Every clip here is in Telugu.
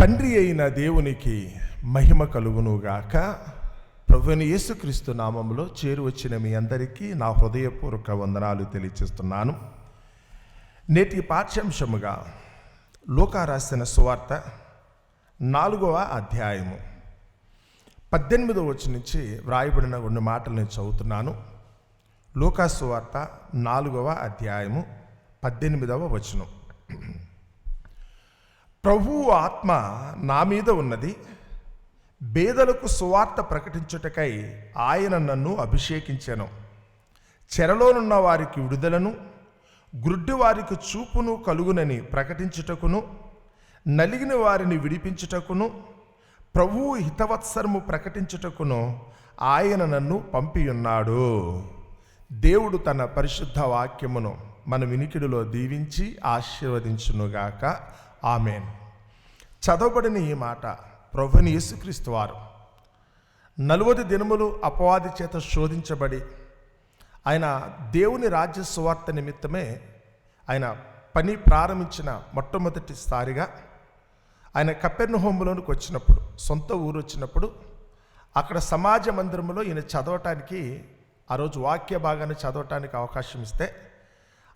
తండ్రి అయిన దేవునికి మహిమ కలుగునుగాక. ప్రభుని యేసుక్రీస్తు నామంలో చేరువచ్చిన మీ అందరికీ నా హృదయపూర్వక వందనాలు తెలియచేస్తున్నాను నేటి పాఠ్యాంశముగా లోకా రాసిన సువార్త నాలుగవ అధ్యాయము. పద్దెనిమిదవ వచ్చి నుంచి వ్రాయబడిన కొన్ని మాటలు నేను చదువుతున్నాను. లోకా సువార్త నాలుగవ అధ్యాయము పద్దెనిమిదవ వచనం. ప్రభు ఆత్మ నా మీద ఉన్నది. బేదలకు సువార్త ప్రకటించుటకై ఆయన నన్ను అభిషేకించాను. చెరలోనున్న వారికి విడుదలను గుడ్డి వారికి చూపును కలుగునని ప్రకటించుటకును నలిగిన వారిని విడిపించుటకును ప్రభువు హితవత్సరము ప్రకటించుటకును ఆయన నన్ను పంపియున్నాడు. దేవుడు తన పరిశుద్ధ వాక్యమును మన వినికిడిలో దీవించి ఆశీర్వదించునుగాక. ఆమెను. చదవబడిన ఈ మాట ప్రభుని యేసుక్రీస్తు వారు నలువది దినములు అపవాది చేత శోధించబడి ఆయన దేవుని రాజ్య సువార్త నిమిత్తమే ఆయన పని ప్రారంభించిన మొట్టమొదటిసారిగా ఆయన కపెర్ణ హోములోనికి వచ్చినప్పుడు సొంత ఊరు వచ్చినప్పుడు అక్కడ సమాజ మందిరంలో ఈయన చదవటానికి ఆ రోజు వాక్య భాగాన్ని చదవటానికి అవకాశం ఇస్తే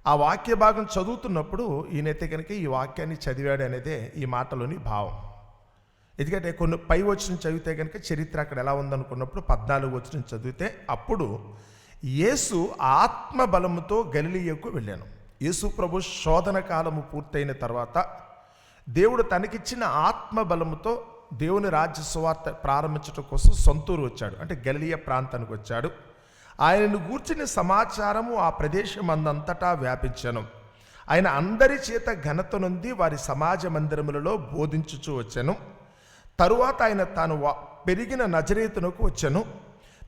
ఆ వాక్య భాగం చదువుతున్నప్పుడు ఈయనైతే కనుక ఈ వాక్యాన్ని చదివాడు అనేదే ఈ మాటలోని భావం. ఎందుకంటే కొన్ని పై వచ్చిన చదివితే కనుక చరిత్ర అక్కడ ఎలా ఉందనుకున్నప్పుడు పద్నాలుగు వచ్చిన చదివితే అప్పుడు యేసు ఆత్మ బలముతో గలిలియకు వెళ్ళాను. యేసు ప్రభు శోధన కాలము పూర్తయిన తర్వాత దేవుడు తనకిచ్చిన ఆత్మ బలముతో దేవుని రాజ్య సువార్త ప్రారంభించడం కోసం సొంతూరు వచ్చాడు. అంటే గలిలియ ప్రాంతానికి వచ్చాడు. ఆయనను గూర్చిన సమాచారము ఆ ప్రదేశం అందంతటా వ్యాపించను. ఆయన అందరి చేత ఘనత నుండి వారి సమాజ మందిరములలో బోధించుచూ వచ్చాను. తరువాత ఆయన తాను వా- పెరిగిన నజరేతునకు వచ్చాను.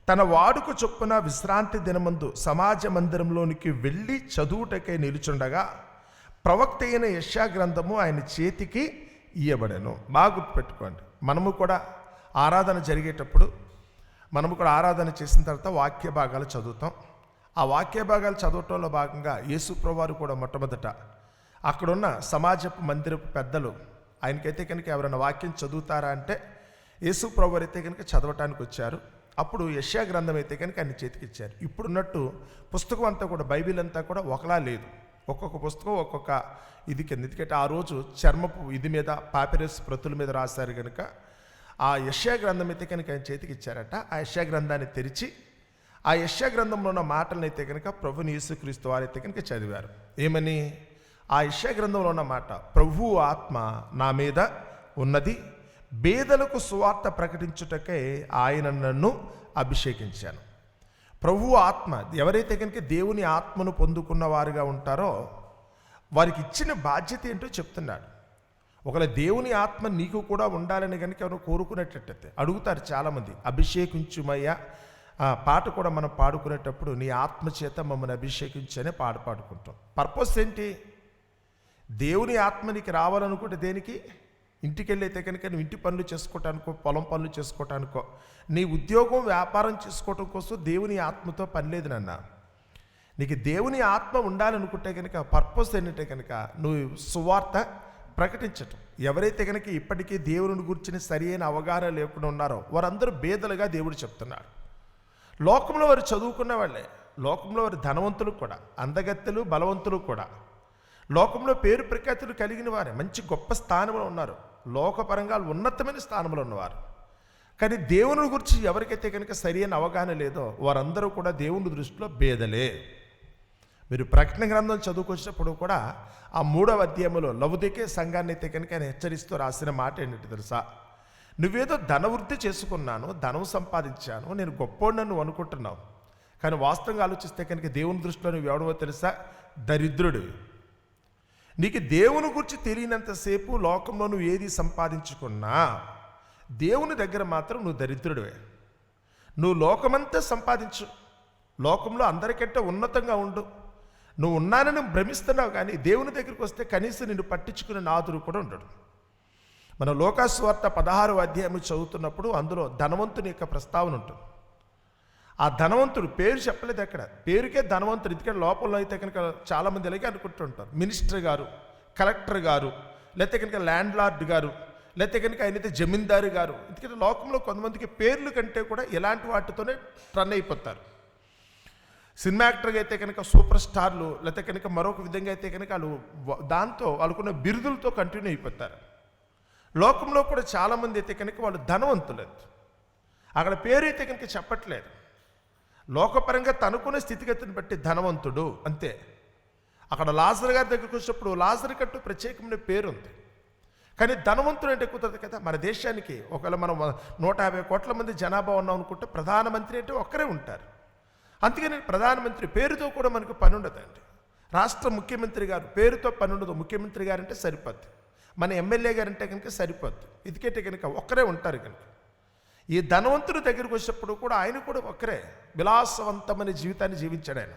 తన వాడుక చొప్పున విశ్రాంతి దినమందు సమాజ మందిరంలోనికి వెళ్ళి చదువుటకై నిలుచుండగా ప్రవక్త అయిన యశా గ్రంథము ఆయన చేతికి ఇయ్యబడను. బాగా గుర్తుపెట్టుకోండి. మనము కూడా ఆరాధన జరిగేటప్పుడు మనము కూడా ఆరాధన చేసిన తర్వాత వాక్య భాగాలు చదువుతాం. ఆ వాక్య భాగాలు చదవటంలో భాగంగా యేసుప్రవారు కూడా మొట్టమొదట అక్కడున్న సమాజపు మందిరపు పెద్దలు ఆయనకైతే కనుక ఎవరైనా వాక్యం చదువుతారా అంటే యేసుప్రవారు అయితే కనుక చదవటానికి వచ్చారు. అప్పుడు యష్యా గ్రంథం అయితే కనుక ఆయన చేతికిచ్చారు ఇప్పుడున్నట్టు పుస్తకం అంతా కూడా బైబిల్ అంతా కూడా ఒకలా లేదు. ఒక్కొక్క పుస్తకం ఒక్కొక్క ఇది కింద ఎందుకంటే ఆ రోజు చర్మపు ఇది మీద పాపిరస్ ప్రతుల మీద రాశారు కనుక ఆ యష్యా గ్రంథం అయితే కనుక ఆయన చేతికి ఇచ్చారట. ఆ యశ్యా గ్రంథాన్ని తెరిచి ఆ యష్యా గ్రంథంలో ఉన్న మాటలను అయితే కనుక ప్రభుని యేసుక్రీస్తు అయితే కనుక చదివారు. ఏమని? ఆ యశ్యా గ్రంథంలో ఉన్న మాట ప్రభు ఆత్మ నా మీద ఉన్నది బేదలకు సువార్త ప్రకటించుటకై ఆయన నన్ను అభిషేకించాను. ప్రభు ఆత్మ ఎవరైతే కనుక దేవుని ఆత్మను పొందుకున్న వారుగా ఉంటారో వారికి ఇచ్చిన బాధ్యత ఏంటో చెప్తున్నాడు. ఒకవేళ దేవుని ఆత్మ నీకు కూడా ఉండాలని కనుక ఎవరు కోరుకునేటట్టయితే అడుగుతారు చాలామంది అభిషేకించుమయ్యా. ఆ పాట కూడా మనం పాడుకునేటప్పుడు నీ ఆత్మ చేత మమ్మల్ని అభిషేకించనే పాట పాడుకుంటాం. పర్పస్ ఏంటి? దేవుని ఆత్మ నీకు రావాలనుకుంటే దేనికి? ఇంటికి వెళ్ళైతే కనుక నువ్వు ఇంటి పనులు చేసుకోవటానికో పొలం పనులు చేసుకోవటానికో నీ ఉద్యోగం వ్యాపారం చేసుకోవటం కోసం దేవుని ఆత్మతో పని లేదు నాన్న. నీకు దేవుని ఆత్మ ఉండాలనుకుంటే కనుక పర్పస్ ఏంటంటే కనుక నువ్వు సువార్త ప్రకటించటం. ఎవరైతే కనుక ఇప్పటికీ దేవుని గురించిన సరి అయిన అవగాహన లేకుండా ఉన్నారో వారందరూ బేదలుగా దేవుడు చెప్తున్నారు లోకంలో వారు చదువుకున్న వాళ్ళే. లోకంలో వారు ధనవంతులు కూడా అందగత్తెలు బలవంతులు కూడా. లోకంలో పేరు ప్రఖ్యాతులు కలిగిన వారే మంచి గొప్ప స్థానంలో ఉన్నారు. లోకపరంగా ఉన్నతమైన స్థానంలో ఉన్నవారు. కానీ దేవుని గురించి ఎవరికైతే కనుక సరైన అవగాహన లేదో వారందరూ కూడా దేవుని దృష్టిలో బేదలే. మీరు ప్రకటన గ్రంథం చదువుకొచ్చినప్పుడు కూడా ఆ మూడవ అధ్యాయంలో లవుదికే సంఘాన్ని అయితే కనుక ఆయన హెచ్చరిస్తూ రాసిన మాట ఏంటంటే తెలుసా? నువ్వేదో ధనవృద్ధి చేసుకున్నాను ధనం సంపాదించాను నేను గొప్పోడు నువ్వు అనుకుంటున్నావు. కానీ వాస్తవంగా ఆలోచిస్తే కనుక దేవుని దృష్టిలో నువ్వు ఎవడవో తెలుసా? దరిద్రుడు. నీకు దేవుని గురించి తెలియనంతసేపు లోకంలో నువ్వు ఏది సంపాదించుకున్నా దేవుని దగ్గర మాత్రం నువ్వు దరిద్రుడివే. నువ్వు లోకమంతా సంపాదించు. లోకంలో అందరికంటే ఉన్నతంగా ఉండు. నువ్వు ఉన్నానని భ్రమిస్తున్నావు కానీ దేవుని దగ్గరికి వస్తే కనీసం నిన్ను పట్టించుకునే నాదుడు కూడా ఉండడు. మన లోకాస్వార్త పదహారు అధ్యాయం చదువుతున్నప్పుడు అందులో ధనవంతుని యొక్క ప్రస్తావన ఉంటుంది. ఆ ధనవంతుడు పేరు చెప్పలేదు అక్కడ. పేరుకే ధనవంతుడు ఎందుకంటే లోపల అయితే కనుక చాలామంది ఇలాగే అనుకుంటుంటారు మినిస్టర్ గారు కలెక్టర్ గారు లేకపోతే కనుక ల్యాండ్ లార్డ్ గారు లేకపోతే కనుక ఆయనైతే జమీందారు గారు ఎందుకంటే లోకంలో కొంతమందికి పేర్లు కంటే కూడా ఇలాంటి వాటితోనే రన్ అయిపోతారు. సినిమా యాక్టర్గా అయితే కనుక సూపర్ స్టార్లు లేకపోతే కనుక మరొక విధంగా అయితే కనుక వాళ్ళు దాంతో వాళ్ళకున్న బిరుదులతో కంటిన్యూ అయిపోతారు. లోకంలో కూడా చాలామంది అయితే కనుక వాళ్ళు ధనవంతులేదు అక్కడ పేరు అయితే కనుక చెప్పట్లేదు. లోకపరంగా తనుకునే స్థితిగతిని బట్టి ధనవంతుడు అంతే. అక్కడ లాజర్ గారి దగ్గరికి వచ్చినప్పుడు లాజర్ కట్టు ప్రత్యేకమైన పేరు ఉంది కానీ ధనవంతుడు అంటే కుదరదు కదా. మన దేశానికి ఒకవేళ మనం నూట యాభై కోట్ల మంది జనాభా ఉన్నాం అనుకుంటే ప్రధానమంత్రి అంటే ఒక్కరే ఉంటారు. అందుకని ప్రధానమంత్రి పేరుతో కూడా మనకు పని ఉండదండి రాష్ట్ర ముఖ్యమంత్రి గారు పేరుతో పని ఉండదు ముఖ్యమంత్రి గారు అంటే సరిపోద్ది. మన ఎమ్మెల్యే గారు అంటే కనుక సరిపోద్ది. ఇదికంటే కనుక ఒక్కరే ఉంటారు కనుక. ఈ ధనవంతుడి దగ్గరికి వచ్చినప్పుడు కూడా ఆయన కూడా ఒక్కరే. విలాసవంతమైన జీవితాన్ని జీవించాడు ఆయన.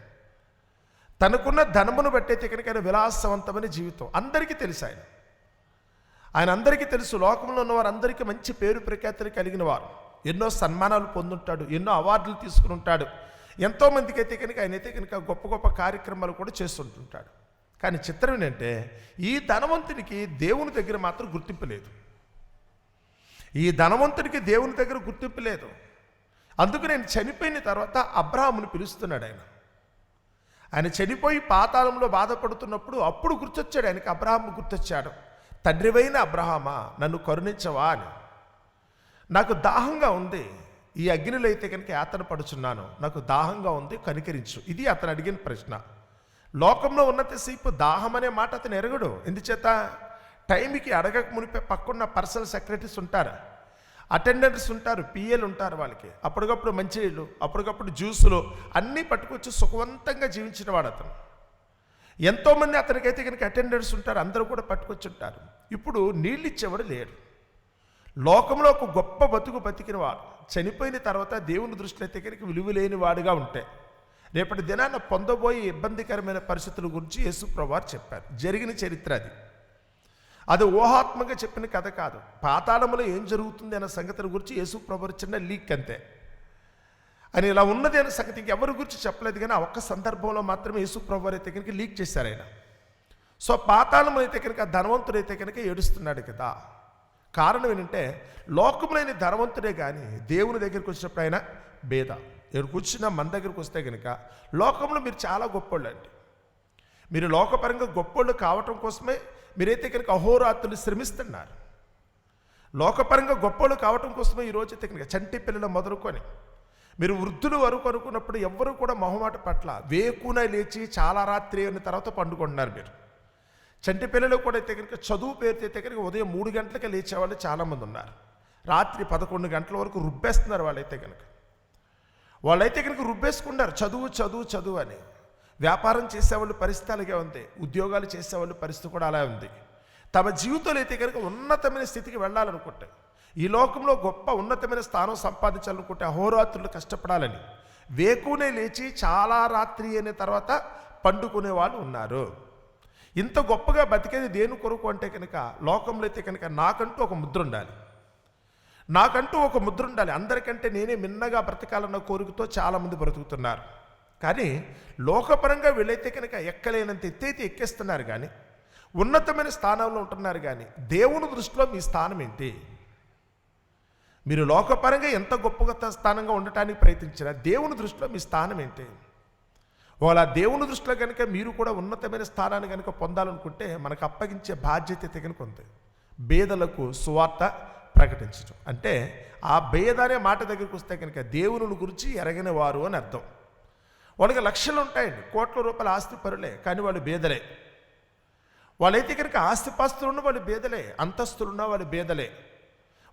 తనకున్న ధనమును బట్టయితే కనుక ఆయన విలాసవంతమైన జీవితం. అందరికీ తెలుసు ఆయన. ఆయన అందరికీ తెలుసు. లోకంలో ఉన్న వారందరికీ మంచి పేరు ప్రఖ్యాతులు కలిగిన వారు. ఎన్నో సన్మానాలు పొందుంటాడు. ఎన్నో అవార్డులు తీసుకుని ఉంటాడు. ఎంతోమందికి అయితే కనుక ఆయన అయితే కనుక గొప్ప గొప్ప కార్యక్రమాలు కూడా చేస్తుంటుంటాడు. కానీ చిత్రం ఏంటంటే ఈ ధనవంతునికి దేవుని దగ్గర మాత్రం గుర్తింపు లేదు. ఈ ధనవంతుడికి దేవుని దగ్గర గుర్తింపు లేదు. అందుకు నేను చనిపోయిన తర్వాత అబ్రాహాముని పిలుస్తున్నాడు ఆయన. ఆయన చనిపోయి పాతాళంలో బాధపడుతున్నప్పుడు అప్పుడు గుర్తొచ్చాడు ఆయనకి అబ్రహాము గుర్తొచ్చాడు. తండ్రివైన అబ్రహామా నన్ను కరుణించవా అని. నాకు దాహంగా ఉంది. ఈ అగ్నిలో అయితే కనుక యాతన పడుచున్నాను నాకు దాహంగా ఉంది కనికరించు. ఇది అతను అడిగిన ప్రశ్న. లోకంలో ఉన్నంతసేపు దాహం అనే మాట అతను ఎరగడు. ఎందుచేత? టైంకి అడగక మునిపే పక్కన్న పర్సనల్ సెక్రటరీస్ ఉంటారు? అటెండెంట్స్ ఉంటారు పిఏలు ఉంటారు వాళ్ళకి. అప్పటికప్పుడు మంచినీళ్ళు అప్పటికప్పుడు జ్యూసులు అన్నీ పట్టుకొచ్చి సుఖవంతంగా జీవించిన వాడు అతను. ఎంతోమంది అతనికైతే కనుక అటెండెంట్స్ ఉంటారు అందరూ కూడా పట్టుకొచ్చి ఉంటారు. ఇప్పుడు నీళ్ళు ఇచ్చేవాడు లేడు. లోకంలో ఒక గొప్ప బతుకు బతికిన వాడు. చనిపోయిన తర్వాత దేవుని దృష్టిలో అయితే విలువలేని వాడుగా ఉంటే రేపటి దినాన పొందబోయే ఇబ్బందికరమైన పరిస్థితుల గురించి యేసుప్రభువారు చెప్పారు. జరిగిన చరిత్ర అది. అది ఊహాత్మకంగా చెప్పిన కథ కాదు. పాతాళంలో ఏం జరుగుతుంది అన్న సంగతిని గురించి యేసుప్రభు చిన్న లీక్ అంతే. అని ఇలా ఉన్నది అనే సంగతి ఇంకెవరి గురించి చెప్పలేదు కానీ ఒక్క సందర్భంలో మాత్రమే యేసు అయితే కనుక లీక్ చేశారు ఆయన. సో పాతాళం అయితే కనుక ధనవంతుడు అయితే కనుక ఏడుస్తున్నాడు కదా. కారణం ఏంటంటే లోకములైన ధనవంతుడే కానీ దేవుని దగ్గరికి వచ్చినప్పుడు ఆయన భేద ఎవరు కూర్చున్న మన దగ్గరికి వస్తే కనుక లోకంలో మీరు చాలా గొప్పోళ్ళు అండి. మీరు లోకపరంగా గొప్పోళ్ళు కావటం కోసమే మీరైతే కనుక అహోరాత్రులు శ్రమిస్తున్నారు. లోకపరంగా గొప్పలు కావటం కోసమే ఈరోజు అయితే కనుక చంటి పిల్లలు మొదలుకొని మీరు వృద్ధులు వరకు అనుకున్నప్పుడు ఎవ్వరూ కూడా మొహమాట పట్ల వేకున లేచి చాలా రాత్రి అయిన తర్వాత పండుకుంటున్నారు మీరు. చంటి పిల్లలు కూడా అయితే కనుక చదువు పేరుతో అయితే కనుక ఉదయం మూడు గంటలకే లేచేవాళ్ళు చాలామంది ఉన్నారు. రాత్రి పదకొండు గంటల వరకు రుబ్బేస్తున్నారు వాళ్ళైతే కనుక. వాళ్ళైతే కనుక రుబ్బేసుకున్నారు. చదువు చదువు చదువు అని. వ్యాపారం చేసేవాళ్ళు పరిస్థితి అలాగే ఉంది. ఉద్యోగాలు చేసేవాళ్ళు పరిస్థితి కూడా అలా ఉంది. తమ జీవితంలో అయితే కనుక ఉన్నతమైన స్థితికి వెళ్ళాలనుకుంటే ఈ లోకంలో గొప్ప ఉన్నతమైన స్థానం సంపాదించాలనుకుంటే అహోరాత్రులు కష్టపడాలని. వేకునే లేచి చాలా రాత్రి అయిన తర్వాత పండుకునే వాళ్ళు ఉన్నారు. ఇంత గొప్పగా బతికేది దేని కొరకు అంటే కనుక లోకంలో అయితే కనుక నాకంటూ ఒక ముద్ర ఉండాలి. నాకంటూ ఒక ముద్ర ఉండాలి. అందరికంటే నేనే మిన్నగా బ్రతకాలన్న కోరికతో చాలామంది బ్రతుకుతున్నారు. కానీ లోకపరంగా వీళ్ళైతే కనుక ఎక్కలేనంత ఎత్తైతే ఎక్కేస్తున్నారు కానీ ఉన్నతమైన స్థానంలో ఉంటున్నారు కానీ దేవుని దృష్టిలో మీ స్థానం ఏంటి? మీరు లోకపరంగా ఎంత గొప్పగా స్థానంగా ఉండటానికి ప్రయత్నించినా దేవుని దృష్టిలో మీ స్థానం ఏంటి? వాళ్ళ దేవుని దృష్టిలో కనుక మీరు కూడా ఉన్నతమైన స్థానాన్ని కనుక పొందాలనుకుంటే మనకు అప్పగించే బాధ్యత అయితే కనుక ఉంది. బేదలకు సువార్త ప్రకటించడం. అంటే ఆ భేద అనే మాట దగ్గరికి వస్తే కనుక దేవుని గురించి ఎరగని వారు అని అర్థం. వాళ్ళకి లక్షలు ఉంటాయండి. కోట్ల రూపాయల ఆస్తి పరులే కానీ వాళ్ళు బేదలే. వాళ్ళైతే కనుక ఆస్తిపాస్తులు ఉన్న వాళ్ళు బేదలే అంతస్తులున్న వాళ్ళు బేదలే.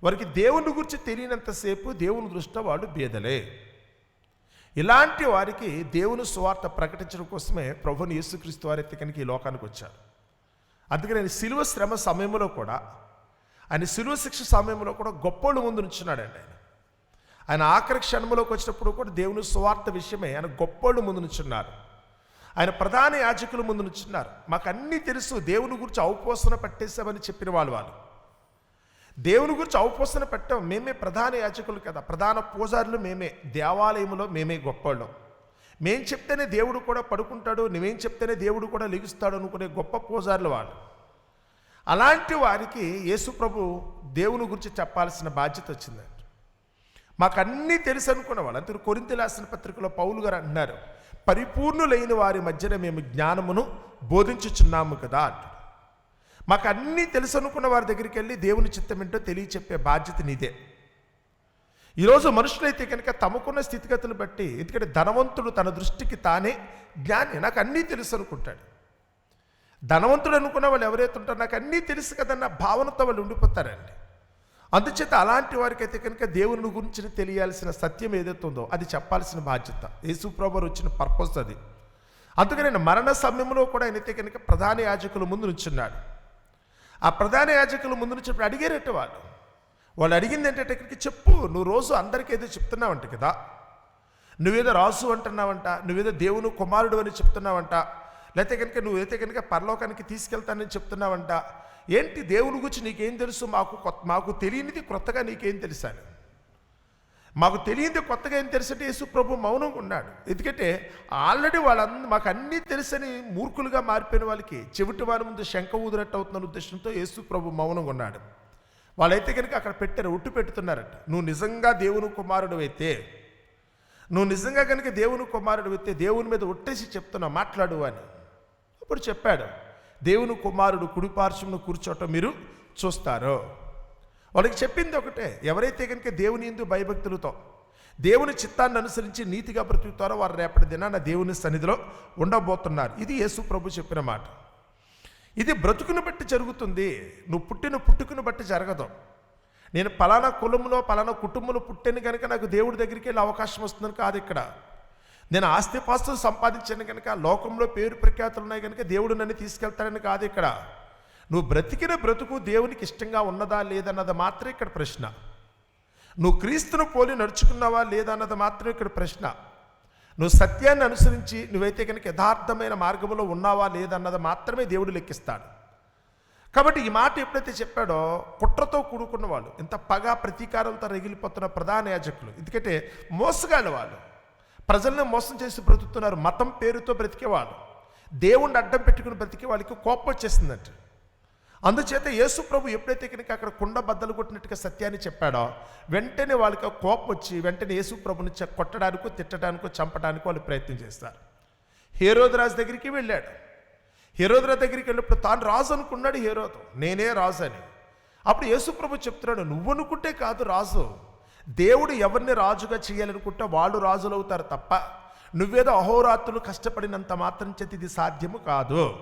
వారికి దేవుని గురించి తెలియనంతసేపు దేవుని దృష్టిలో వాళ్ళు బేదలే. ఇలాంటి వారికి దేవుని స్వార్థ ప్రకటించడం కోసమే ప్రభుని యేసుక్రీస్తు వారి ఎత్తికనికి ఈ లోకానికి వచ్చారు. అందుకని ఆయన సిలువ శ్రమ సమయంలో కూడా ఆయన సిలువ శిక్ష సమయంలో కూడా గొప్పోళ్ళు ముందు నుంచున్నాడండి ఆయన. ఆయన ఆఖరి క్షణంలోకి వచ్చినప్పుడు కూడా దేవుని స్వార్థ విషయమే ఆయన గొప్పోళ్ళు ముందు నుంచున్నారు. ఆయన ప్రధాన యాజకుల ముందు నుంచున్నారు. మాకు అన్నీ తెలుసు దేవుని గురించి ఔపోసన పట్టేశామని చెప్పిన వాళ్ళు వాళ్ళు. దేవుని గురించి ఔపోసన పెట్టాం. మేమే ప్రధాన యాచకులు కదా. ప్రధాన పూజారులు మేమే. దేవాలయంలో మేమే గొప్పవాళ్ళం. మేం చెప్తేనే దేవుడు కూడా పడుకుంటాడు. నువ్వేం చెప్తేనే దేవుడు కూడా లెగుస్తాడు అనుకునే గొప్ప పూజారులు వాళ్ళు. అలాంటి వారికి యేసు ప్రభు దేవుని గురించి చెప్పాల్సిన బాధ్యత వచ్చిందండి మాకు అన్నీ తెలుసు అనుకున్న వాళ్ళు అంతే కొరింతలాసిన పత్రికలో పౌలు గారు అంటున్నారు. పరిపూర్ణులైన వారి మధ్యన మేము జ్ఞానమును బోధించుచున్నాము కదా అంటారు. మాకు అన్నీ తెలుసు అనుకున్న వారి దగ్గరికి వెళ్ళి దేవుని చిత్తం ఏంటో తెలియచెప్పే బాధ్యత నీదే. ఈరోజు మనుషులైతే కనుక తమకున్న స్థితిగతులు బట్టి ఎందుకంటే ధనవంతుడు తన దృష్టికి తానే జ్ఞాని నాకు అన్నీ తెలుసు అనుకుంటాడు. ధనవంతుడు అనుకున్న వాళ్ళు ఎవరైతే ఉంటారో నాకు అన్నీ తెలుసు కదన్న భావనతో వాళ్ళు ఉండిపోతారండి. అందుచేత అలాంటి వారికి అయితే కనుక దేవుని గురించి తెలియాల్సిన సత్యం ఏదైతే ఉందో అది చెప్పాల్సిన బాధ్యత. యేసుప్రభు వచ్చిన పర్పస్ అది. అందుకని మరణ సమయంలో కూడా ఆయనైతే కనుక ప్రధాన యాజకుల ముందు నుంచున్నాడు. ఆ ప్రధాన యాజకులు ముందు నుంచి అడిగారట వాళ్ళు. వాళ్ళు అడిగింది ఏంటంటే ఇక్కడికి చెప్పు నువ్వు రోజు అందరికీ ఏదో చెప్తున్నావంట కదా. నువ్వేదో రాసు అంటున్నావంట నువ్వేదో దేవుని కుమారుడు అని చెప్తున్నావంట. లేకపోతే కనుక నువ్వైతే కనుక పరలోకానికి తీసుకెళ్తానని చెప్తున్నావంట. ఏంటి దేవుని గురించి నీకేం తెలుసు? మాకు కొత్త మాకు తెలియనిది కొత్తగా నీకేం తెలుసాను మాకు తెలియనిది కొత్తగా ఏం తెలుసంటే యేసు ప్రభు మౌనంగా ఉన్నాడు. ఎందుకంటే ఆల్రెడీ వాళ్ళందరూ మాకు అన్నీ తెలుసని మూర్ఖులుగా మారిపోయిన వాళ్ళకి చెవిటి వారి ముందు శంఖ ఊదినట్టు అవుతున్న ఉద్దేశంతో యేసు ప్రభు మౌనంగా ఉన్నాడు. వాళ్ళైతే కనుక అక్కడ పెట్టారు ఒట్టు పెట్టుతున్నారట. నువ్వు నిజంగా దేవుని కుమారుడు అయితే నువ్వు నిజంగా కనుక దేవుని కుమారుడు అయితే దేవుని మీద ఒట్టేసి చెప్తున్నా మాట్లాడు అని. అప్పుడు చెప్పాడు దేవుని కుమారుడు కుడిపార్శ్వమును కూర్చోటం మీరు చూస్తారు. వాళ్ళకి చెప్పింది ఒకటే ఎవరైతే కనుక దేవుని ఎందు భయభక్తులతో దేవుని చిత్తాన్ని అనుసరించి నీతిగా బ్రతుకుతారో వారు రేపటి దినాన దేవుని సన్నిధిలో ఉండబోతున్నారు. ఇది యేసు ప్రభు చెప్పిన మాట. ఇది బ్రతుకును బట్టి జరుగుతుంది. నువ్వు పుట్టిన పుట్టుకును బట్టి జరగదు. నేను పలానా కులంలో పలానా కుటుంబంలో పుట్టాను కనుక నాకు దేవుడి దగ్గరికి వెళ్ళే అవకాశం వస్తుందని కాదు ఇక్కడ. నేను ఆస్తిపాస్తులు సంపాదించాను కనుక లోకంలో పేరు ప్రఖ్యాతులు ఉన్నాయి కనుక దేవుడు నన్ను తీసుకెళ్తాడని కాదు ఇక్కడ. నువ్వు బ్రతికిన బ్రతుకు దేవునికి ఇష్టంగా ఉన్నదా లేదన్నది మాత్రమే ఇక్కడ ప్రశ్న. నువ్వు క్రీస్తును పోలి నడుచుకున్నావా లేదన్నది మాత్రమే ఇక్కడ ప్రశ్న. నువ్వు సత్యాన్ని అనుసరించి నువ్వైతే కనుక యథార్థమైన మార్గంలో ఉన్నావా లేదన్నది మాత్రమే దేవుడు లెక్కిస్తాడు. కాబట్టి ఈ మాట ఎప్పుడైతే చెప్పాడో కుట్రతో కూడుకున్న వాళ్ళు ఇంత పగ ప్రతీకారంతో రగిలిపోతున్న ప్రధాన యాజకులు ఎందుకంటే మోసగాళ్ళు వాళ్ళు. ప్రజల్ని మోసం చేసి బ్రతుకుతున్నారు మతం పేరుతో బ్రతికేవాళ్ళు దేవుణ్ణి అడ్డం పెట్టుకుని బ్రతికే వాళ్ళకి కోపం వచ్చేసిందంటే. అందుచేత యేసు ప్రభు ఎప్పుడైతే కనుక అక్కడ కుండ బద్దలు కొట్టినట్టుగా సత్యాన్ని చెప్పాడో వెంటనే వాళ్ళకి కోపం వచ్చి వెంటనే యేసు ప్రభుని చె- కొట్టడానికో తిట్టడానికో చంపడానికో వాళ్ళు ప్రయత్నం చేస్తారు. హేరోదరాజు దగ్గరికి వెళ్ళాడు. హేరోదుల దగ్గరికి వెళ్ళినప్పుడు తాను రాజు అనుకున్నాడు హేరోదు. నేనే రాజు అని. అప్పుడు యేసు ప్రభు చెప్తున్నాడు నువ్వు అనుకుంటే కాదు రాజు. దేవుడు ఎవరిని రాజుగా చేయాలనుకుంటే వాళ్ళు రాజులు అవుతారు తప్ప నువ్వేదో అహోరాత్రులు కష్టపడినంత మాత్రం చేతి ఇది సాధ్యము కాదు.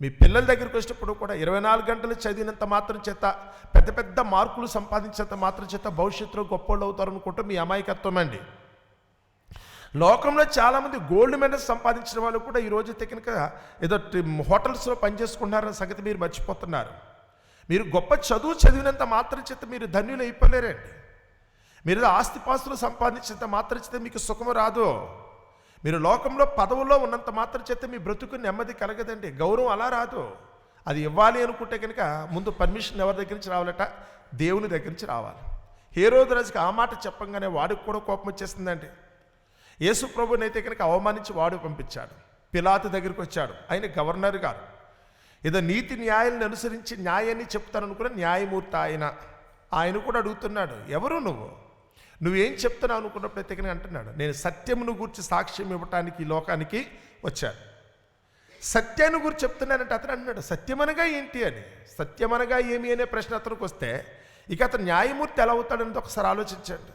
మీ పిల్లల దగ్గరికి వచ్చినప్పుడు కూడా ఇరవై నాలుగు గంటలు చదివినంత మాత్రం చేత పెద్ద పెద్ద మార్కులు సంపాదించినంత మాత్రం చేత భవిష్యత్తులో గొప్పోళ్ళు అవుతారు అనుకుంటే మీ అమాయకత్వం అండి. లోకంలో చాలామంది గోల్డ్ మెడల్స్ సంపాదించిన వాళ్ళు కూడా ఈరోజు తెగినక ఏదో హోటల్స్లో పనిచేసుకుంటున్నారన్న సంగతి మీరు మర్చిపోతున్నారు. మీరు గొప్ప చదువు చదివినంత మాత్రం చేత మీరు ధన్యులు అయిపోలేరండి మీరు ఆస్తిపాస్తులు సంపాదించినంత మాత్రం చేత మీకు సుఖం రాదు. మీరు లోకంలో పదవుల్లో ఉన్నంత మాత్రం చేత మీ బ్రతుకు నెమ్మది కలగదండి. గౌరవం అలా రాదు. అది ఇవ్వాలి అనుకుంటే కనుక ముందు పర్మిషన్ ఎవరి దగ్గర నుంచి రావాలట? దేవుని దగ్గర నుంచి రావాలి. హేరోదు రాజుకి ఆ మాట చెప్పంగానే వాడికి కూడా కోపం వచ్చేస్తుందండి యేసు ప్రభునైతే కనుక అవమానించి వాడు పంపించాడు. పిలాతు దగ్గరికి వచ్చాడు. ఆయన గవర్నర్ గారు. ఏదో నీతి న్యాయాలను అనుసరించి న్యాయాన్ని చెప్తాననుకున్న న్యాయమూర్తి ఆయన. ఆయన కూడా అడుగుతున్నాడు ఎవరు నువ్వు? నువ్వేం చెప్తున్నావు అనుకున్నప్పుడు అయితే కనుక అంటున్నాడు. నేను సత్యమును గురించి సాక్ష్యం ఇవ్వటానికి ఈ లోకానికి వచ్చాను. సత్యాన్ని గురించి చెప్తున్నానంటే అతను అంటున్నాడు సత్యమనగా ఏంటి అని? సత్యమనగా ఏమి అనే ప్రశ్న అతనికి వస్తే ఇక అతను న్యాయమూర్తి ఎలా అవుతాడనేది ఒకసారి ఆలోచించండి.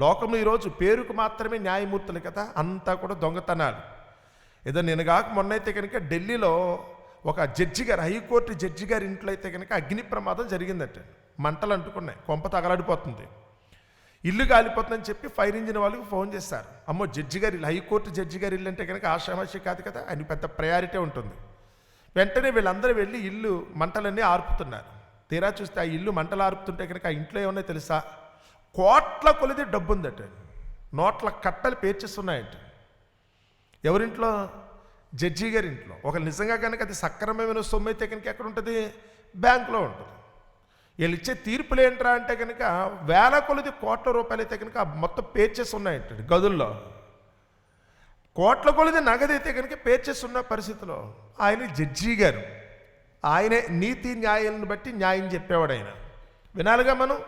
లోకంలో ఈరోజు పేరుకు మాత్రమే న్యాయమూర్తులు కదా అంతా కూడా దొంగతనాలు. ఏదో నేను కాక మొన్నైతే కనుక ఢిల్లీలో ఒక జడ్జి గారు హైకోర్టు జడ్జి గారి ఇంట్లో అయితే కనుక అగ్ని ప్రమాదం జరిగిందట. మంటలు అంటుకున్నాయి కొంప తగలాడిపోతుంది. ఇల్లు కాలిపోతుందని చెప్పి ఫైర్ ఇంజిన్ వాళ్ళకి ఫోన్ చేస్తారు. అమ్మో జడ్జి గారి ఇల్లు హైకోర్టు జడ్జి గారి ఇల్లు అంటే కనుక ఆశామాషి కాదు కదా ఆయన పెద్ద ప్రయారిటీ ఉంటుంది. వెంటనే వీళ్ళందరూ వెళ్ళి ఇల్లు మంటలన్నీ ఆర్పుతున్నారు. తీరా చూస్తే ఆ ఇల్లు మంటలు ఆర్పుతుంటే కనుక ఆ ఇంట్లో ఏమన్నా తెలుసా? కోట్ల కొలిది డబ్బు ఉందట నోట్ల కట్టలు పేర్చిస్తున్నాయంట. ఎవరింట్లో? జడ్జి గారి ఇంట్లో ఒక నిజంగా కనుక అది సక్రమమైన సొమ్ము అయితే కనుక ఎక్కడ ఉంటుంది బ్యాంకులో ఉంటుంది. వీళ్ళు ఇచ్చే తీర్పులు ఏంట్రా అంటే కనుక వేల కొలది కోట్ల రూపాయలు అయితే కనుక మొత్తం పేర్చేసి ఉన్నాయంట గదుల్లో. కోట్ల కొలది నగదు అయితే కనుక పేర్చేసి ఉన్న పరిస్థితిలో ఆయన జడ్జి గారు. ఆయనే నీతి న్యాయాలను బట్టి న్యాయం చెప్పేవాడు ఆయన. వినాలిగా మనం?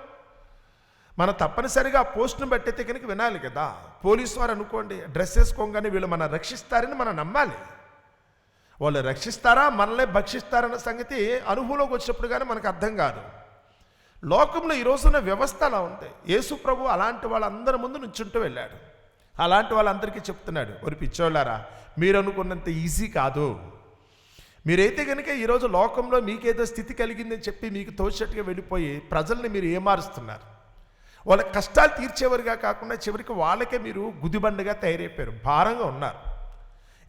మన తప్పనిసరిగా ఆ పోస్ట్ను బట్టి అయితే కనుక వినాలి కదా. పోలీసు వారు అనుకోండి డ్రెస్ వేసుకోగానే వీళ్ళు మనం రక్షిస్తారని మనం నమ్మాలి. వాళ్ళు రక్షిస్తారా? మనల్ని భక్షిస్తారన్న సంగతి అనుభవంలోకి వచ్చినప్పుడు కానీ మనకు అర్థం కాదు. లోకంలో ఈ రోజున వ్యవస్థ అలా ఉంది. యేసు ప్రభు అలాంటి వాళ్ళందరి ముందు నుంచుంటూ వెళ్ళాడు. అలాంటి వాళ్ళందరికీ చెప్తున్నాడు ఒక పిచ్చోళ్ళారా మీరు అనుకున్నంత ఈజీ కాదు. మీరైతే కనుక ఈరోజు లోకంలో మీకేదో స్థితి కలిగిందని చెప్పి మీకు తోచినట్టుగా వెళ్ళిపోయి ప్రజల్ని మీరు ఏమారుస్తున్నారు? వాళ్ళ కష్టాలు తీర్చేవారుగా కాకుండా చివరికి వాళ్ళకే మీరు గుదిబండగా తయారైపోయారు. భారంగా ఉన్నారు.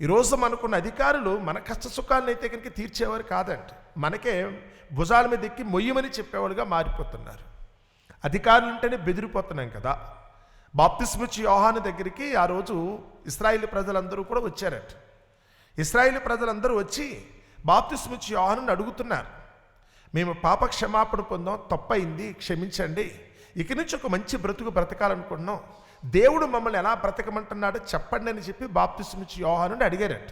ఈరోజు మనకున్న అధికారులు మన కష్ట సుఖాలను అయితే కనుక తీర్చేవారు కాదండి. మనకే భుజాల మీద ఎక్కి మొయ్యమని చెప్పేవాళ్ళుగా మారిపోతున్నారు. అధికారులు ఉంటేనే బెదిరిపోతున్నాం కదా. బాప్తిస్మిచ్చి యోహాను దగ్గరికి ఆ రోజు ఇస్రాయిల్ ప్రజలందరూ కూడా వచ్చారట. ఇస్రాయిల్ ప్రజలందరూ వచ్చి బాప్తిస్మిచ్చి యోహాను అడుగుతున్నారు. మేము పాప క్షమాపణ పొందాం తప్పయింది క్షమించండి. ఇక నుంచి ఒక మంచి బ్రతుకు బ్రతకాలనుకుంటున్నాం. దేవుడు మమ్మల్ని ఎలా బ్రతకమంటున్నాడో చెప్పండి అని చెప్పి బాప్తిస్మిచ్చి యోహాను అడిగారట.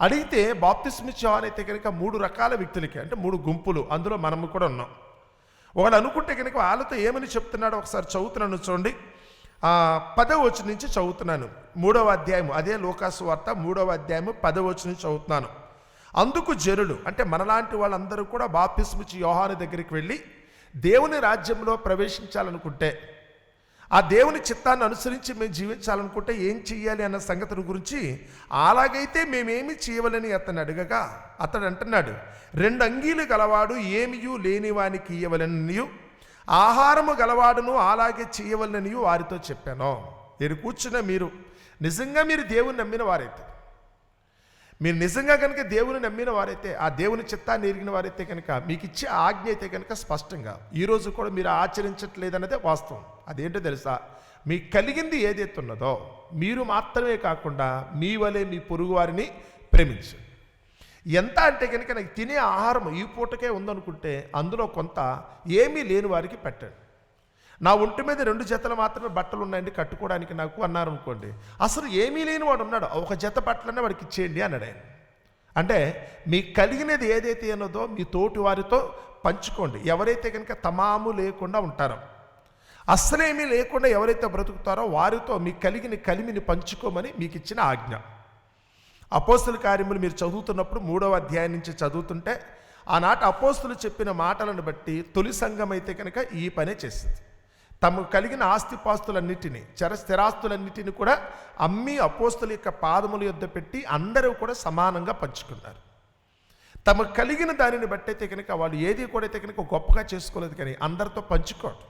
అడిగితే బాప్తిస్మిచ్చి యోహాన్ అయితే కనుక మూడు రకాల వ్యక్తులకి అంటే మూడు గుంపులు అందులో మనము కూడా ఉన్నాం. ఒకళ్ళు అనుకుంటే కనుక వాళ్ళతో ఏమని చెప్తున్నాడో ఒకసారి చదువుతున్నాను చూడండి. ఆ, నుంచి చదువుతున్నాను. మూడవ అధ్యాయం అదే లోకాసు వార్త మూడవ అధ్యాయము పదవచ్చు నుంచి చదువుతున్నాను. అందుకు జరులు అంటే మనలాంటి వాళ్ళందరూ కూడా బాప్తిస్మిచ్చి యోహాను దగ్గరికి వెళ్ళి దేవుని రాజ్యంలో ప్రవేశించాలనుకుంటే ఆ దేవుని చిత్తాన్ని అనుసరించి మేము జీవించాలనుకుంటే ఏం చెయ్యాలి అన్న సంగతిని గురించి అలాగైతే మేమేమి చేయవలని అతను అడగగా అతడు అంటున్నాడు రెండు అంగీలు గలవాడు ఏమియూ లేనివానికి ఇయ్యవలనియు. ఆహారము గలవాడును అలాగే చేయవలననియు వారితో చెప్పాను. నేను కూర్చున్న మీరు నిజంగా మీరు దేవుని నమ్మిన వారైతే మీరు నిజంగా కనుక దేవుని నమ్మిన వారైతే ఆ దేవుని చిత్తాన్ని ఎరిగిన వారైతే కనుక మీకు ఇచ్చే ఆజ్ఞ అయితే కనుక స్పష్టంగా ఈరోజు కూడా మీరు ఆచరించట్లేదన్నదే వాస్తవం. అదేంటో తెలుసా? మీకు కలిగింది ఏదైతే ఉన్నదో మీరు మాత్రమే కాకుండా మీ వలె మీ పొరుగు వారిని ప్రేమించండి ఎంత అంటే కనుక నాకు తినే ఆహారం ఈ పూటకే ఉందనుకుంటే అందులో కొంత ఏమీ లేని వారికి పెట్టండి. నా ఒంటి మీద రెండు జతలు మాత్రమే బట్టలు ఉన్నాయండి కట్టుకోవడానికి నాకు అన్నారు అనుకోండి. అసలు ఏమీ లేని వాడు ఉన్నాడు. ఒక జత బట్టలనే వాడికి ఇచ్చేయండి అన్నాడు ఆయన. అంటే మీకు కలిగినది ఏదైతే ఉన్నదో మీ తోటి వారితో పంచుకోండి. ఎవరైతే కనుక తమాము లేకుండా ఉంటారో అస్సలేమీ లేకుండా ఎవరైతే బ్రతుకుతారో వారితో మీకు కలిగిన కలిమిని పంచుకోమని మీకు ఇచ్చిన ఆజ్ఞ. అపోస్తుల కార్యములు మీరు చదువుతున్నప్పుడు మూడవ అధ్యాయం నుంచి చదువుతుంటే ఆనాటి అపోస్తులు చెప్పిన మాటలను బట్టి తొలి సంఘం అయితే కనుక ఈ పనే చేసింది. తమకు కలిగిన ఆస్తిపాస్తులన్నిటిని చర స్థిరాస్తులన్నిటిని కూడా అమ్మి అపోస్తుల యొక్క పాదముల యొద్ద పెట్టి అందరూ కూడా సమానంగా పంచుకున్నారు. తమకు కలిగిన దానిని బట్టయితే కనుక వాళ్ళు ఏది కూడా అయితే కనుక గొప్పగా చేసుకోలేదు కానీ అందరితో పంచుకోవడం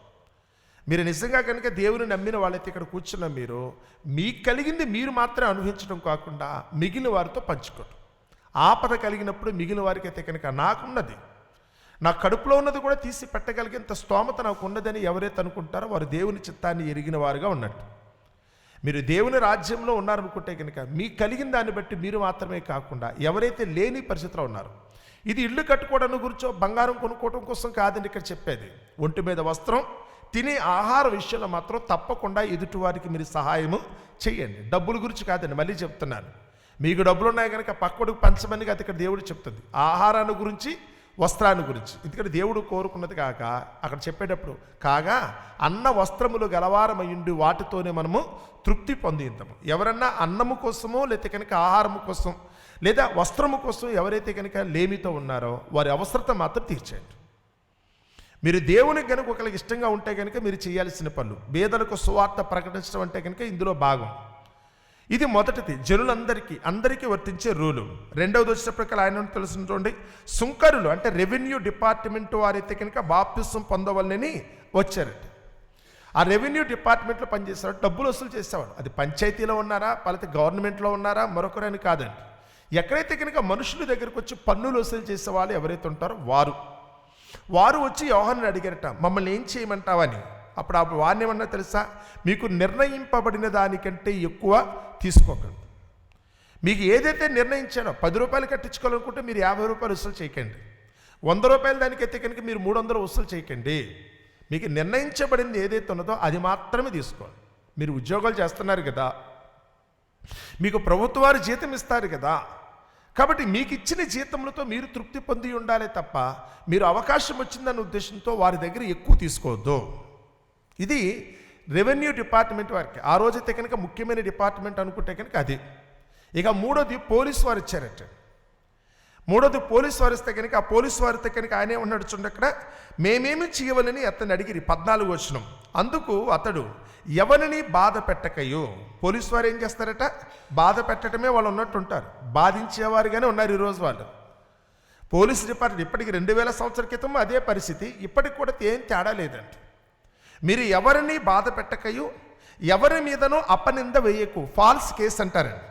మీరు నిజంగా కనుక దేవుని నమ్మిన వాళ్ళైతే ఇక్కడ కూర్చున్న మీరు మీకు కలిగింది మీరు మాత్రమే అనుభవించడం కాకుండా మిగిలిన వారితో పంచుకోవడం ఆపద కలిగినప్పుడు మిగిలిన వారికి అయితే కనుక నాకున్నది నా కడుపులో ఉన్నది కూడా తీసి పెట్టగలిగేంత స్తోమత నాకు ఉన్నదని ఎవరైతే అనుకుంటారో వారు దేవుని చిత్తాన్ని ఎరిగిన వారుగా ఉన్నట్టు. మీరు దేవుని రాజ్యంలో ఉన్నారనుకుంటే కనుక మీకు కలిగిన దాన్ని బట్టి మీరు మాత్రమే కాకుండా ఎవరైతే లేని పరిస్థితిలో ఉన్నారో ఇది ఇల్లు కట్టుకోవడం గురించో బంగారం కొనుక్కోవడం కోసం కాదని ఇక్కడ చెప్పేది. ఒంటి మీద వస్త్రం తినే ఆహార విషయంలో మాత్రం తప్పకుండా ఎదుటివారికి మీరు సహాయము చేయండి. డబ్బుల గురించి కాదండి మళ్ళీ చెప్తున్నాను. మీకు డబ్బులు ఉన్నాయి కనుక పక్కడికి పంచమని అది ఇక్కడ దేవుడు చెప్తుంది. ఆహారాన్ని గురించి వస్త్రాన్ని గురించి. ఎందుకంటే దేవుడు కోరుకున్నది కాక అక్కడ చెప్పేటప్పుడు కాగా అన్న వస్త్రములు గలవారమయ్యుండి వాటితోనే మనము తృప్తి పొందిద్దాము ఎవరన్నా అన్నము కోసమో లేకపోతే కనుక ఆహారము కోసం లేదా వస్త్రము కోసం ఎవరైతే కనుక లేమితో ఉన్నారో వారి అవసరత మాత్రం తీర్చేయండి. మీరు దేవునికి కనుక ఒకరికి ఇష్టంగా ఉంటే కనుక మీరు చేయాల్సిన పనులు. బేదలకు సువార్త ప్రకటించడం అంటే కనుక ఇందులో భాగం. ఇది మొదటిది. జనులందరికీ అందరికీ వర్తించే రూలు. రెండవది వచ్చినప్పటికీ ఆయన తెలుసుంటండి సుంకరులు అంటే రెవెన్యూ డిపార్ట్మెంట్ వారైతే కనుక బాప్తిసం పొందవలని వచ్చారట. ఆ రెవెన్యూ డిపార్ట్మెంట్లో పనిచేసేవాడు డబ్బులు వసూలు చేసేవాడు అది పంచాయతీలో ఉన్నారా లేకపోతే గవర్నమెంట్లో ఉన్నారా మరొకరని కాదండి. ఎక్కడైతే కనుక మనుషుల దగ్గరికి వచ్చి పన్నులు వసూలు చేసే వాళ్ళు ఎవరైతే ఉంటారో వారు. వారు వచ్చి యోహాన్ని అడిగారట మమ్మల్ని ఏం చేయమంటావని? అప్పుడు ఆ వారిని ఏమన్నా తెలుసా? మీకు నిర్ణయింపబడిన దానికంటే ఎక్కువ తీసుకోకండి. మీకు ఏదైతే నిర్ణయించాడో పది రూపాయలు కట్టించుకోవాలనుకుంటే మీరు యాభై రూపాయలు వసూలు చేయకండి. వంద రూపాయలు దానికి ఎత్తే కనుక మీరు మూడు వందలు వసూలు చేయకండి. మీకు నిర్ణయించబడింది ఏదైతే ఉన్నదో అది మాత్రమే తీసుకోండి మీరు ఉద్యోగాలు చేస్తున్నారు కదా. మీకు ప్రభుత్వాలు జీతం ఇస్తారు కదా. కాబట్టి మీకు ఇచ్చిన జీతములతో మీరు తృప్తి పొంది ఉండాలి తప్ప మీరు అవకాశం వచ్చిందన్న ఉద్దేశంతో వారి దగ్గర ఎక్కువ తీసుకోవద్దు. ఇది రెవెన్యూ డిపార్ట్మెంట్ వారికి. ఆ రోజైతే కనుక ముఖ్యమైన డిపార్ట్మెంట్ అనుకుంటే కనుక అది. ఇక మూడోది పోలీస్ వారు ఇచ్చారట. మూడోది పోలీస్ వారు ఇస్తే కనుక ఆ పోలీస్ వారితో కనుక ఆయనే ఉన్నాడు చూడండి అక్కడ. మేమేమి చేయవలని అతన్ని అడిగిరి. పద్నాలుగు వచ్చినం అందుకు అతడు ఎవరిని బాధ పెట్టకయో పోలీస్ వారు ఏం చేస్తారట? బాధ పెట్టడమే వాళ్ళు ఉన్నట్టు ఉంటారు. బాధించేవారుగానే ఉన్నారు ఈరోజు వాళ్ళు. పోలీస్ డిపార్ట్మెంట్ ఇప్పటికి రెండు వేల సంవత్సరాల క్రితం అదే పరిస్థితి. ఇప్పటికి కూడా ఏం తేడా లేదండి మీరు ఎవరిని బాధ పెట్టకయు? ఎవరి మీదనో అపనింద వేయకు. ఫాల్స్ కేసు అంటారండి.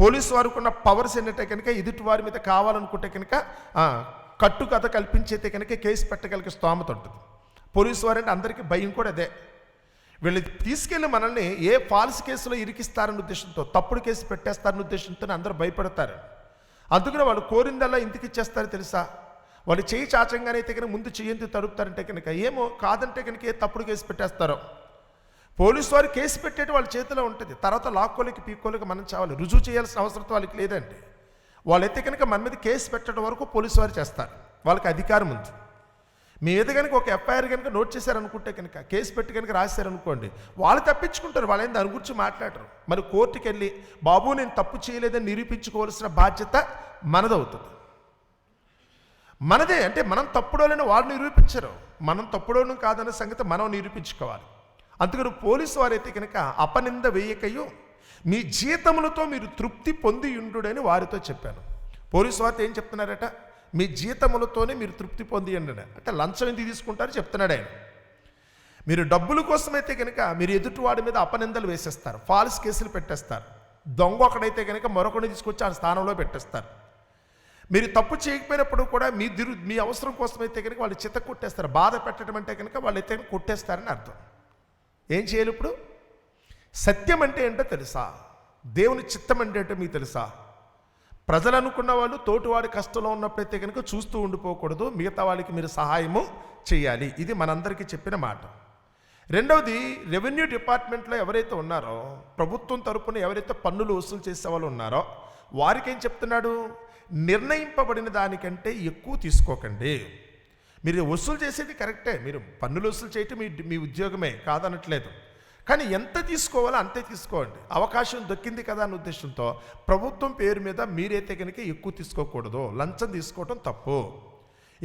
పోలీసు వారికి ఉన్న పవర్స్ ఏంటంటే కనుక ఎదుటి వారి మీద కావాలనుకుంటే కనుక కట్టు కథ కల్పించైతే కనుక కేసు పెట్టగలిగే స్తోమత ఉంటుంది. పోలీసు వారంటే అందరికీ భయం కూడా అదే. వీళ్ళు తీసుకెళ్ళి మనల్ని ఏ ఫాల్స్ కేసులో ఇరికిస్తారన్న ఉద్దేశంతో తప్పుడు కేసు పెట్టేస్తారన్న ఉద్దేశంతో అందరూ భయపడతారు. అందుకని వాళ్ళు కోరిందల్లా ఇంటికి ఇచ్చేస్తారో తెలుసా? వాళ్ళు చేయి చాచంగానే అయితే కనుక ముందు చెయ్యంతి తడుపుతారంటే కనుక ఏమో కాదంటే కనుక ఏ తప్పుడు కేసు పెట్టేస్తారో. పోలీసు వారు కేసు పెట్టేటి వాళ్ళ చేతిలో ఉంటుంది. తర్వాత లాక్కోలకి పీక్కోలకి మనం చావాలి. రుజువు చేయాల్సిన అవసరం వాళ్ళకి లేదండి. వాళ్ళైతే కనుక మన మీద కేసు పెట్టడం వరకు పోలీసు వారు చేస్తారు. వాళ్ళకి అధికారం ఉంది. మీ మీద కనుక ఒక ఎఫ్ఐఆర్ కనుక నోట్ చేశారనుకుంటే కనుక కేసు పెట్టి కనుక రాశారనుకోండి వాళ్ళు తప్పించుకుంటారు. వాళ్ళేం దాని గురించి మాట్లాడరు. మరి కోర్టుకెళ్ళి బాబు నేను తప్పు చేయలేదని నిరూపించుకోవాల్సిన బాధ్యత మనదవుతుంది. మనదే అంటే మనం తప్పుడోలని వాళ్ళు నిరూపించరు. మనం తప్పుడోను కాదన్న సంగతి మనం నిరూపించుకోవాలి. అందుకని పోలీసు వారైతే కనుక అపనింద వేయకయు మీ జీతములతో మీరు తృప్తి పొంది ఉండుడని వారితో చెప్పాను. పోలీసు వారితో ఏం చెప్తున్నారట? మీ జీతములతోనే మీరు తృప్తి పొంది ఉండండి అంటే లంచం ఎందుకు తీసుకుంటారు చెప్తున్నాడు ఆయన. మీరు డబ్బుల కోసమైతే కనుక మీరు ఎదుటి వాడి మీద అపనిందలు వేసేస్తారు. ఫాల్స్ కేసులు పెట్టేస్తారు. దొంగ ఒకడైతే కనుక మరొకడిని తీసుకొచ్చి ఆ స్థానంలో పెట్టేస్తారు. మీరు తప్పు చేయకపోయినప్పుడు కూడా మీ దిరు మీ అవసరం కోసమైతే కనుక వాళ్ళు చిత్త కొట్టేస్తారు. బాధ పెట్టడం అంటే కనుక వాళ్ళు అయితే కొట్టేస్తారని అర్థం. ఏం చేయాలి ఇప్పుడు? సత్యం అంటే ఏంటో తెలుసా? దేవుని చిత్తం అంటే ఏంటో మీకు తెలుసా? ప్రజలు అనుకున్న వాళ్ళు తోటివాడి కష్టంలో ఉన్నప్పుడైతే కనుక చూస్తూ ఉండిపోకూడదు. మిగతా వాళ్ళకి మీరు సహాయము చేయాలి. ఇది మనందరికీ చెప్పిన మాట. రెండవది రెవెన్యూ డిపార్ట్మెంట్లో ఎవరైతే ఉన్నారో ప్రభుత్వం తరపున ఎవరైతే పన్నులు వసూలు చేసే వాళ్ళు ఉన్నారో వారికి ఏం చెప్తున్నాడు? నిర్ణయింపబడిన దానికంటే ఎక్కువ తీసుకోకండి. మీరు వసూలు చేసేది కరెక్టే. మీరు పన్నులు వసూలు చేయటం మీ మీ ఉద్యోగమే కాదనట్లేదు. కానీ ఎంత తీసుకోవాలో అంతే తీసుకోండి. అవకాశం దొక్కింది కదా అన్న ఉద్దేశంతో ప్రభుత్వం పేరు మీద మీరైతే కనుక ఎక్కువ తీసుకోకూడదు. లంచం తీసుకోవటం తప్పు.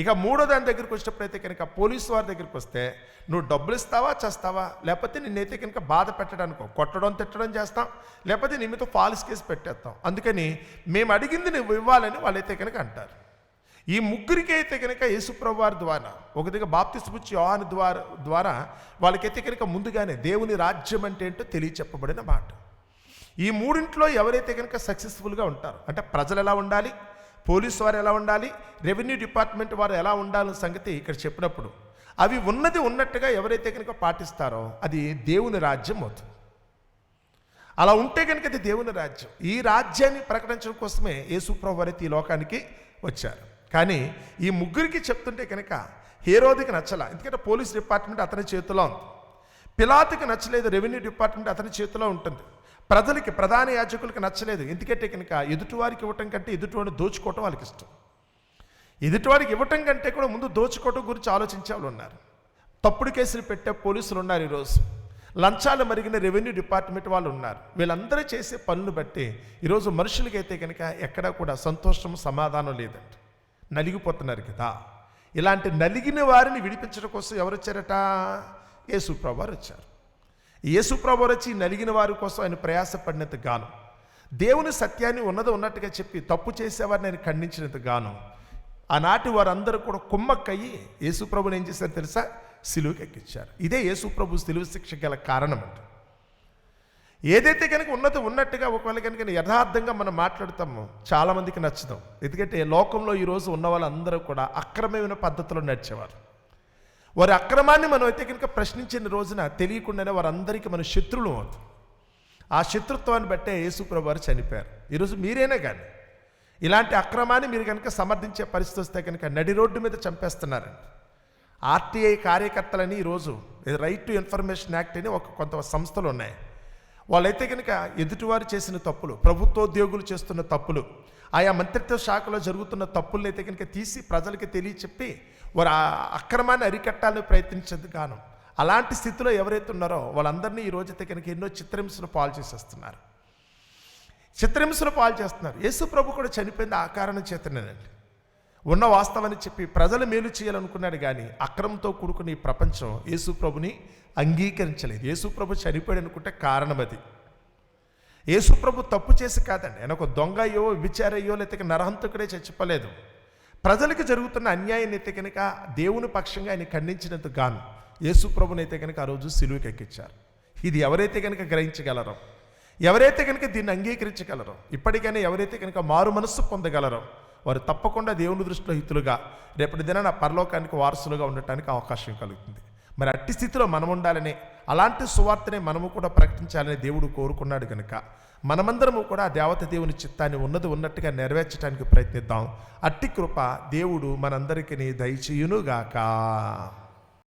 ఇక మూడో దాని దగ్గరికి వచ్చినప్పుడైతే కనుక పోలీసు వారి దగ్గరికి వస్తే నువ్వు డబ్బులు ఇస్తావా చేస్తావా? లేకపోతే నిన్నైతే కనుక బాధ పెట్టడానికో కొట్టడం తిట్టడం చేస్తాం లేకపోతే నీ మీద ఫాల్స్ కేసు పెట్టేస్తాం. అందుకని మేము అడిగింది నువ్వు ఇవ్వాలని వాళ్ళైతే కనుక అంటారు. ఈ ముగ్గురికి అయితే కనుక యేసుప్రభు వారి ద్వారా ఒక దగ్గర బాప్తిస్పుచ్చి యోహాను ద్వారా ద్వారా వాళ్ళకైతే కనుక ముందుగానే దేవుని రాజ్యం అంటే ఏంటో తెలియచెప్పబడిన మాట. ఈ మూడింట్లో ఎవరైతే కనుక సక్సెస్ఫుల్గా ఉంటారు అంటే ప్రజలు ఎలా ఉండాలి? పోలీసు వారు ఎలా ఉండాలి? రెవెన్యూ డిపార్ట్మెంట్ వారు ఎలా ఉండాలన్న సంగతి ఇక్కడ చెప్పినప్పుడు అవి ఉన్నది ఉన్నట్టుగా ఎవరైతే కనుక పాటిస్తారో అది దేవుని రాజ్యం అవుతుంది. అలా ఉంటే కనుక అది దేవుని రాజ్యం. ఈ రాజ్యాన్ని ప్రకటించడం కోసమే యేసుప్రభు వారైతే ఈ లోకానికి వచ్చారు. కానీ ఈ ముగ్గురికి చెప్తుంటే కనుక హేరోదికి నచ్చల. ఎందుకంటే పోలీస్ డిపార్ట్మెంట్ అతని చేతిలో ఉంది. పిలాతికి నచ్చలేదు రెవెన్యూ డిపార్ట్మెంట్ అతని చేతిలో ఉంటుంది. ప్రజలకి ప్రధాన యాజకులకి నచ్చలేదు. ఎందుకంటే కనుక ఎదుటివారికి ఇవ్వటం కంటే ఎదుటివాడిని దోచుకోవటం వాళ్ళకి ఇష్టం. ఎదుటివాడికి ఇవ్వటం కంటే కూడా ముందు దోచుకోవటం గురించి ఆలోచించే వాళ్ళు ఉన్నారు. తప్పుడు కేసులు పెట్టే పోలీసులు ఉన్నారు ఈరోజు. లంచాలు మరిగిన రెవెన్యూ డిపార్ట్మెంట్ వాళ్ళు ఉన్నారు. వీళ్ళందరూ చేసే పనులు బట్టి ఈరోజు మనుషులకైతే కనుక ఎక్కడా కూడా సంతోషం సమాధానం లేదండి. నలిగిపోతున్నారు కదా. ఇలాంటి నలిగిన వారిని విడిపించడం కోసం ఎవరు వచ్చారట యేసుప్రభు వారు వచ్చారు. యేసుప్రభు రచి వచ్చి నలిగిన వారి కోసం ఆయన ప్రయాసపడినంత గాను. దేవుని సత్యాన్ని ఉన్నది ఉన్నట్టుగా చెప్పి తప్పు చేసేవారిని ఆయన ఖండించినంత గాను. ఆనాటి వారందరూ కూడా కుమ్మక్కయ్యి యేసుప్రభుని ఏం చేశారు తెలుసా? సిలువుకి ఎక్కించారు. ఇదే యేసుప్రభు సిలువు శిక్ష గల కారణం అంట. ఏదైతే కనుక ఉన్నది ఉన్నట్టుగా ఒకవేళ కనుక యథార్థంగా మనం మాట్లాడతామో చాలామందికి నచ్చుతాం ఎందుకంటే లోకంలో ఈరోజు ఉన్న వాళ్ళందరూ కూడా అక్రమమైన పద్ధతిలో నడిచేవారు. వారి అక్రమాన్ని మనం అయితే కనుక ప్రశ్నించిన రోజున తెలియకుండానే వారందరికీ మన శత్రువులు అవుతాం. ఆ శత్రుత్వాన్ని బట్టే యేసుప్రభు వారు చనిపోయారు. ఈరోజు మీరేనే కానీ ఇలాంటి అక్రమాన్ని మీరు కనుక సమర్థించే పరిస్థితి వస్తే కనుక నడి రోడ్డు మీద చంపేస్తున్నారండి. ఆర్టీఐ కార్యకర్తలని ఈరోజు రైట్ టు ఇన్ఫర్మేషన్ యాక్ట్ అని ఒక కొంత సంస్థలు ఉన్నాయి. వాళ్ళైతే కనుక ఎదుటివారు చేసిన తప్పులు ప్రభుత్వోద్యోగులు చేస్తున్న తప్పులు ఆయా మంత్రిత్వ శాఖలో జరుగుతున్న తప్పులను అయితే కనుక తీసి ప్రజలకి తెలియచెప్పి వారు ఆ అక్రమాన్ని అరికట్టాలని ప్రయత్నించదు గాను. అలాంటి స్థితిలో ఎవరైతే ఉన్నారో వాళ్ళందరినీ ఈ రోజైతే కనుక ఎన్నో చిత్రహింసలు పాలు చేసేస్తున్నారు. చిత్రహింసలు పాలు చేస్తున్నారు. యేసు ప్రభు కూడా చనిపోయింది ఆ కారణం చేతనేనండి. ఉన్న వాస్తవాన్ని చెప్పి ప్రజలు మేలు చేయాలనుకున్నాడు కానీ అక్రమంతో కూడుకున్న ఈ ప్రపంచం యేసు ప్రభుని అంగీకరించలేదు. యేసు ప్రభు చనిపోయాడు అనుకుంటే కారణం అది. యేసు ప్రభు తప్పు చేసి కాదండి. ఆయన ఒక దొంగ అయ్యో విచారయ్యో లేకపోతే నరహంతకుడే చచ్చిపోలేదు. ప్రజలకు జరుగుతున్న అన్యాయాన్ని అయితే కనుక దేవుని పక్షంగా ఆయన ఖండించినందుకు గాను యేసు ప్రభునైతే కనుక ఆ రోజు సిలువుకి ఎక్కించారు. ఇది ఎవరైతే కనుక గ్రహించగలరో ఎవరైతే కనుక దీన్ని అంగీకరించగలరో ఇప్పటికైనా ఎవరైతే కనుక మారు మనస్సు పొందగలరో వారు తప్పకుండా దేవుని దృష్టిలో హితులుగా రేపటి నా పరలోకానికి వారసులుగా ఉండటానికి అవకాశం కలుగుతుంది. మరి అట్టి స్థితిలో మనం ఉండాలని అలాంటి సువార్తనే మనము కూడా ప్రకటించాలని దేవుడు కోరుకున్నాడు కనుక మనమందరము కూడా దేవత దేవుని చిత్తాన్ని ఉన్నది ఉన్నట్టుగా నెరవేర్చడానికి ప్రయత్నిద్దాం. అట్టి కృప దేవుడు మనందరికీ దయచేయునుగాక.